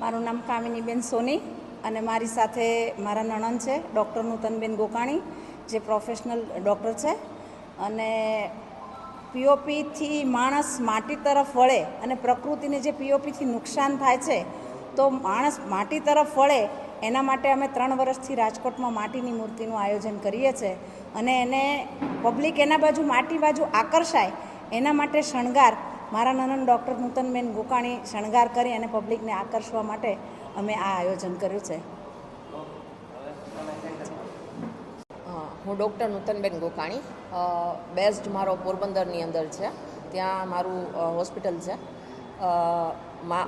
મારું નામ કામિનીબેન સોની અને મારી સાથે મારા નણંદ છે, ડૉક્ટર નૂતનબેન ગોકાણી, જે પ્રોફેશનલ ડૉક્ટર છે. અને પીઓપીથી માણસ માટી તરફ વળે અને પ્રકૃતિને જે પીઓપીથી નુકસાન થાય છે, તો માણસ માટી તરફ વળે, એના માટે અમે ત્રણ વર્ષથી રાજકોટમાં માટીની મૂર્તિનું આયોજન કરીએ છીએ અને એને પબ્લિક એના બાજુ માટી બાજુ આકર્ષાય, એના માટે શણગાર મારા નનન ડૉક્ટર નૂતનબેન ગોકાણી શણગાર કરી અને પબ્લિકને આકર્ષવા માટે અમે આ આયોજન કર્યું છે. હું ડૉક્ટર નૂતનબેન ગોકાણી. બેસ્ટ મારો પોરબંદરની અંદર છે. ત્યાં મારું હોસ્પિટલ છે.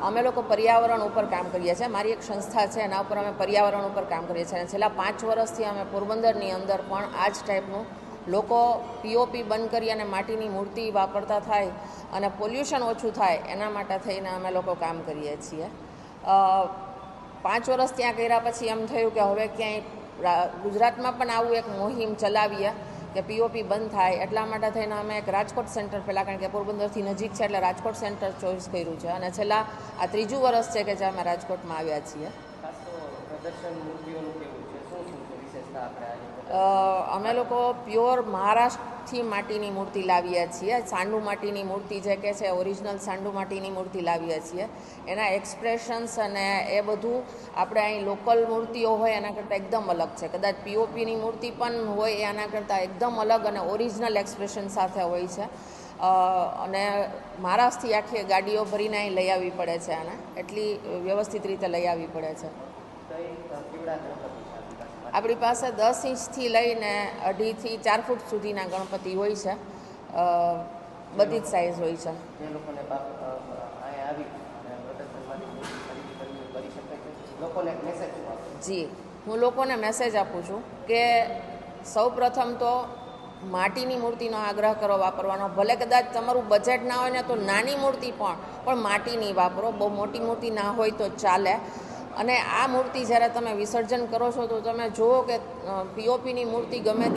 અમે લોકો પર્યાવરણ ઉપર કામ કરીએ છીએ. મારી એક સંસ્થા છે, એના ઉપર અમે પર્યાવરણ ઉપર કામ કરીએ છીએ. અને છેલ્લા પાંચ વર્ષથી અમે પોરબંદરની અંદર પણ આ જ ટાઈપનું લોકો પીઓપી બંધ કરી અને માટીની મૂર્તિ વાપરતા થાય અને પોલ્યુશન ઓછું થાય, એના માટે થઈને અમે લોકો કામ કરીએ છીએ. પાંચ વર્ષ ત્યાં કર્યા પછી એમ થયું કે હવે ક્યાંય ગુજરાતમાં પણ આવું એક મુહિમ ચલાવીએ કે પીઓપી બંધ થાય, એટલા માટે થઈને અમે એક રાજકોટ સેન્ટર પહેલાં કારણ કે પોરબંદરથી નજીક છે એટલે રાજકોટ સેન્ટર ચોઈસ કર્યું છે. અને છેલ્લા આ ત્રીજું વર્ષ છે કે જે અમે રાજકોટમાં આવ્યા છીએ. અમે લોકો પ્યોર મહારાષ્ટ્રથી માટીની મૂર્તિ લાવીએ છીએ. સાંડુ માટીની મૂર્તિ જે કે છે, ઓરિજિનલ સાંડુ માટીની મૂર્તિ લાવીએ છીએ. એના એક્સપ્રેશન્સ અને એ બધું આપણે અહીં લોકલ મૂર્તિઓ હોય એના કરતાં એકદમ અલગ છે. કદાચ પીઓપીની મૂર્તિ પણ હોય એ આના કરતાં એકદમ અલગ અને ઓરિજિનલ એક્સપ્રેશન સાથે હોય છે. અને મહારાષ્ટ્રથી આખી ગાડીઓ ભરીને અહીં લઈ આવવી પડે છે આને. એટલી વ્યવસ્થિત રીતે લઈ આવવી પડે છે. આપણી પાસે દસ ઇંચથી લઈને અઢીથી ચાર ફૂટ સુધીના ગણપતિ હોય છે. બધી જ સાઇઝ હોય છે. જે હું લોકોને મેસેજ આપું છું કે સૌ પ્રથમ તો માટીની મૂર્તિનો આગ્રહ કરો વાપરવાનો. ભલે કદાચ તમારું બજેટ ના હોય ને તો નાની મૂર્તિ પણ પણ માટીની વાપરો. બહુ મોટી મૂર્તિ ના હોય તો ચાલે. અને આ મૂર્તિ જ્યારે તમે વિસર્જન કરો છો, તો તમે જુઓ કે પીઓપીની મૂર્તિ ગમે